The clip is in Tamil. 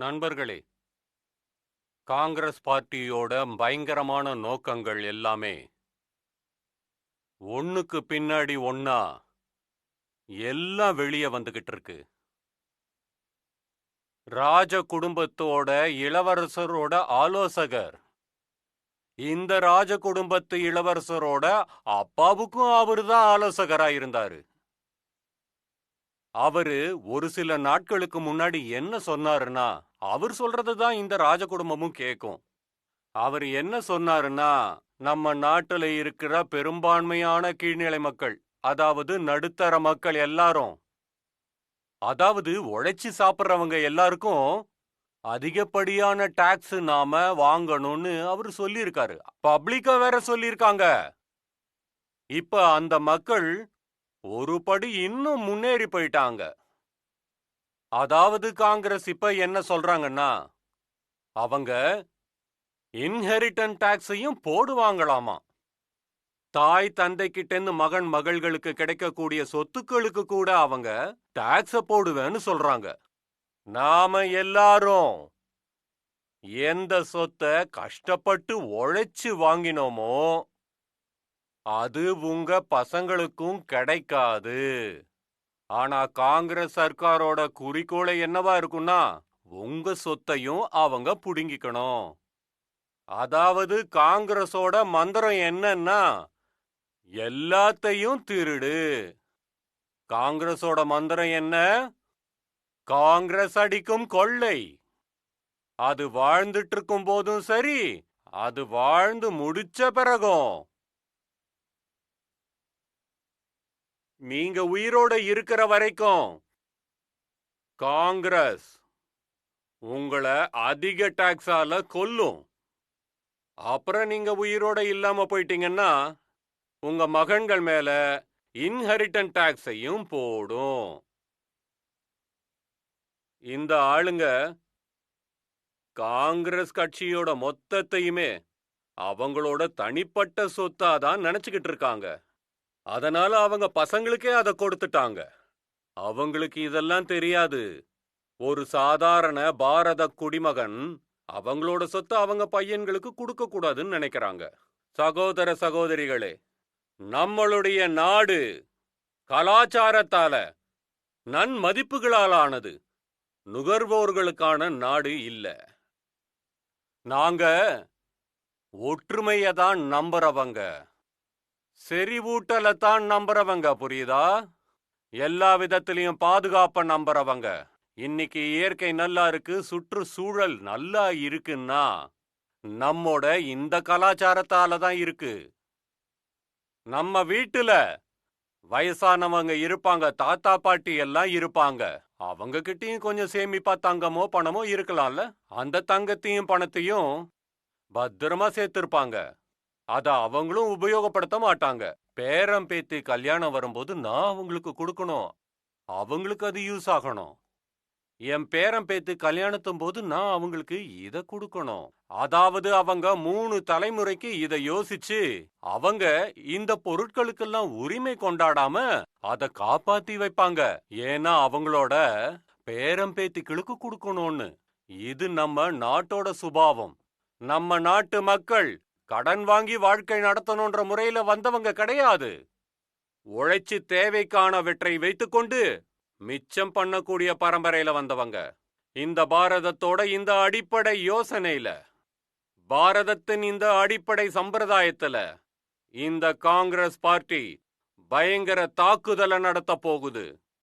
நண்பர்களே காங்கிரஸ் பார்ட்டியோட பயங்கரமான நோக்கங்கள் எல்லாமே ஒண்ணுக்கு பின்னாடி ஒன்னா எல்லாம் வெளியே வந்துகிட்டு இருக்கு. ராஜ குடும்பத்தோட இளவரசரோட ஆலோசகர் இந்த ராஜ குடும்பத்து இளவரசரோட அப்பாவுக்கும் அவருதான் ஆலோசகரா இருந்தாரு. அவரு ஒரு சில நாட்களுக்கு முன்னாடி என்ன சொன்னாருன்னா அவர் சொல்றது தான் இந்த ராஜ குடும்பமும் கேட்கும் அவர் என்ன சொன்னாருன்னா நம்ம நாட்டுல இருக்கிற பெரும்பான்மையான கீழ்நிலை மக்கள் அதாவது நடுத்தர மக்கள் எல்லாரும் அதாவது உழைச்சி சாப்பிட்றவங்க எல்லாருக்கும் அதிகப்படியான டாக்ஸ் நாம வாங்கணும்னு அவர் சொல்லியிருக்காரு. பப்ளிக்கா வேற சொல்லியிருக்காங்க. இப்ப அந்த மக்கள் ஒரு படி இன்னும் முன்னேறி போயிட்டாங்க. அதாவது காங்கிரஸ் இப்ப என்ன சொல்றாங்கன்னா அவங்க இன்ஹெரிட்டன் டாக்ஸையும் போடுவாங்களாமா? தாய் தந்தைக்கிட்டேந்து மகன் மகள்களுக்கு கிடைக்கக்கூடிய சொத்துக்களுக்கு கூட அவங்க டாக்ஸ போடுவேன்னு சொல்றாங்க. நாம எல்லாரும் எந்த சொத்தை கஷ்டப்பட்டு உழைச்சு வாங்கினோமோ அது உங்க பசங்களுக்கும் கிடைக்காது. ஆனா காங்கிரஸ் சர்க்காரோட குறிக்கோளை என்னவா இருக்கும்னா உங்க சொத்தையும் அவங்க புடுங்கிக்கணும். அதாவது காங்கிரஸோட மந்திரம் என்னன்னா எல்லாத்தையும் திருடு. காங்கிரஸோட மந்திரம் என்ன? காங்கிரஸ் அடிக்கும் கொள்ளை. அது வாழ்ந்துட்டு இருக்கும் போதும் சரி அது வாழ்ந்து முடிச்ச பிறகும். நீங்க உயிரோட இருக்கிற வரைக்கும் காங்கிரஸ் உங்களை அதிக டாக்ஸால கொல்லும். அப்புறம் நீங்க உயிரோட இல்லாம போயிட்டீங்கன்னா உங்க மகன்கள் மேல இன்ஹெரிட்டன் டாக்ஸையும் போடும். இந்த ஆளுங்க காங்கிரஸ் கட்சியோட மொத்தத்தையுமே அவங்களோட தனிப்பட்ட சொத்தா தான் நினைச்சுக்கிட்டு இருக்காங்க. அதனால அவங்க பசங்களுக்கே அதை கொடுத்துட்டாங்க. அவங்களுக்கு இதெல்லாம் தெரியாது. ஒரு சாதாரண பாரத குடிமகன் அவங்களோட சொத்து அவங்க பையன்களுக்கு கொடுக்க கூடாதுன்னு நினைக்கிறாங்க. சகோதர சகோதரிகளே நம்மளுடைய நாடு கலாச்சாரத்தால நன்மதிப்புகளால் ஆனது நுகர்வோர்களுக்கான நாடு இல்ல. நாங்க ஒற்றுமைய தான் நம்புறவங்க. செறிவூட்டலை தான் நம்புறவங்க புரியுதா? எல்லா விதத்திலையும் பாதுகாப்ப நம்புறவங்க. இன்னைக்கு இயற்கை நல்லா இருக்கு சுற்றுச்சூழல் நல்லா இருக்குன்னா நம்மோட இந்த கலாச்சாரத்தால தான் இருக்கு. நம்ம வீட்டுல வயசானவங்க இருப்பாங்க தாத்தா பாட்டி எல்லாம் இருப்பாங்க. அவங்க கிட்டயும் கொஞ்சம் சேமிப்பா தங்கமோ பணமோ இருக்கலாம்ல. அந்த தங்கத்தையும் பணத்தையும் பத்திரமா சேர்த்திருப்பாங்க. அத அவங்களும் உபயோகப்படுத்த மாட்டாங்க. பேரம் பேத்தி கல்யாணம் வரும்போது நான் அவங்களுக்கு கொடுக்கணும். அவங்களுக்கு அது யூஸ் ஆகணும். என் பேரம் பேத்து கல்யாணத்தும் போது நான் அவங்களுக்கு இத கொடுக்கணும். அதாவது அவங்க மூணு தலைமுறைக்கு இத யோசிச்சு அவங்க இந்த பொருட்களுக்கெல்லாம் உரிமை கொண்டாடாம அத காப்பாத்தி வைப்பாங்க. ஏன்னா அவங்களோட பேரம் பேத்திகளுக்கு கொடுக்கணும்னு. இது நம்ம நாட்டோட சுபாவம். நம்ம நாட்டு மக்கள் கடன் வாங்கி வாழ்க்கை நடத்தணுன்ற முறையில வந்தவங்க கிடையாது. உழைச்சு தேவைக்கானவற்றை வைத்துக்கொண்டு மிச்சம் பண்ணக்கூடிய பரம்பரையில வந்தவங்க. இந்த பாரதத்தோட இந்த அடிப்படை யோசனையில பாரதத்தின் இந்த அடிப்படை சம்பிரதாயத்துல இந்த காங்கிரஸ் பார்ட்டி பயங்கர தாக்குதலை நடத்த போகுது.